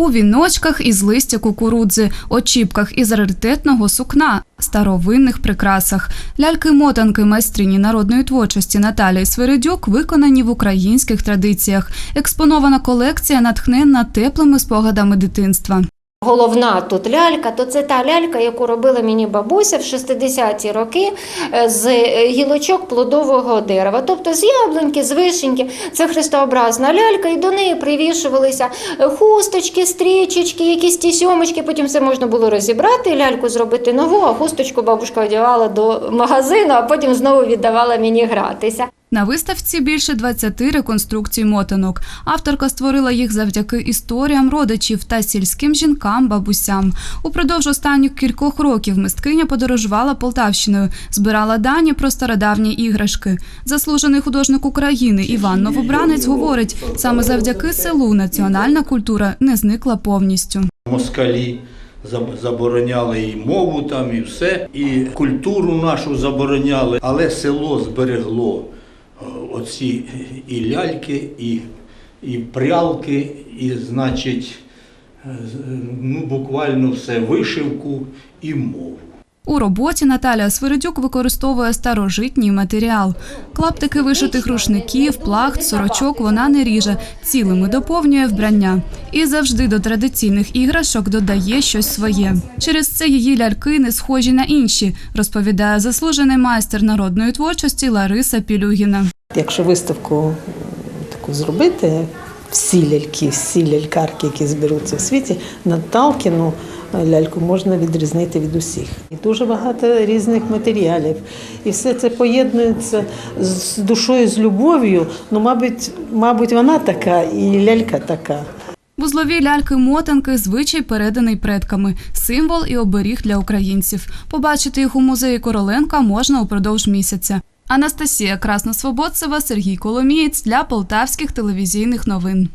У віночках із листя кукурудзи, очіпках із раритетного сукна, старовинних прикрасах. Ляльки-мотанки майстрині народної творчості Наталії Свиридюк виконані в українських традиціях. Експонована колекція натхненна теплими спогадами дитинства. Головна тут лялька, то це та лялька, яку робила мені бабуся в 60-ті роки е, з е, гілочок плодового дерева, тобто з яблуньки, з вишеньки. Це хрестообразна лялька, і до неї привішувалися е, хусточки, стрічечки, якісь ті сьомочки. Потім це можна було розібрати, ляльку зробити нову, а хусточку бабушка одягала до магазину, а потім знову віддавала мені гратися. На виставці більше 20 реконструкцій мотанок. Авторка створила їх завдяки історіям родичів та сільським жінкам, бабусям. Упродовж останніх кількох років мисткиня подорожувала Полтавщиною, збирала дані про стародавні іграшки. Заслужений художник України Іван Новобранець говорить, саме завдяки селу національна культура не зникла повністю. москалі забороняли і мову там, і все, і культуру нашу забороняли, але село зберегло оці і ляльки, і, і прялки, і, значить, ну, буквально все, вишивку і мову. У роботі Наталя Свиридюк використовує старожитній матеріал. Клаптики вишитих рушників, плахт, сорочок вона не ріже, цілими доповнює вбрання. І завжди до традиційних іграшок додає щось своє. Через це її ляльки не схожі на інші, розповідає заслужений майстер народної творчості Лариса Пілюгіна. Якщо виставку таку зробити, всі ляльки, всі лялькарки, які зберуться в світі, Наталкіну ляльку можна відрізнити від усіх. І дуже багато різних матеріалів. І все це поєднується з душою, з любов'ю. Ну, мабуть, мабуть, вона така і лялька така. Вузлові ляльки-мотанки звичай переданий предками, символ і оберіг для українців. Побачити їх у музеї Короленка можна упродовж місяця. Анастасія Красносвободцева, Сергій Коломієць для полтавських телевізійних новин.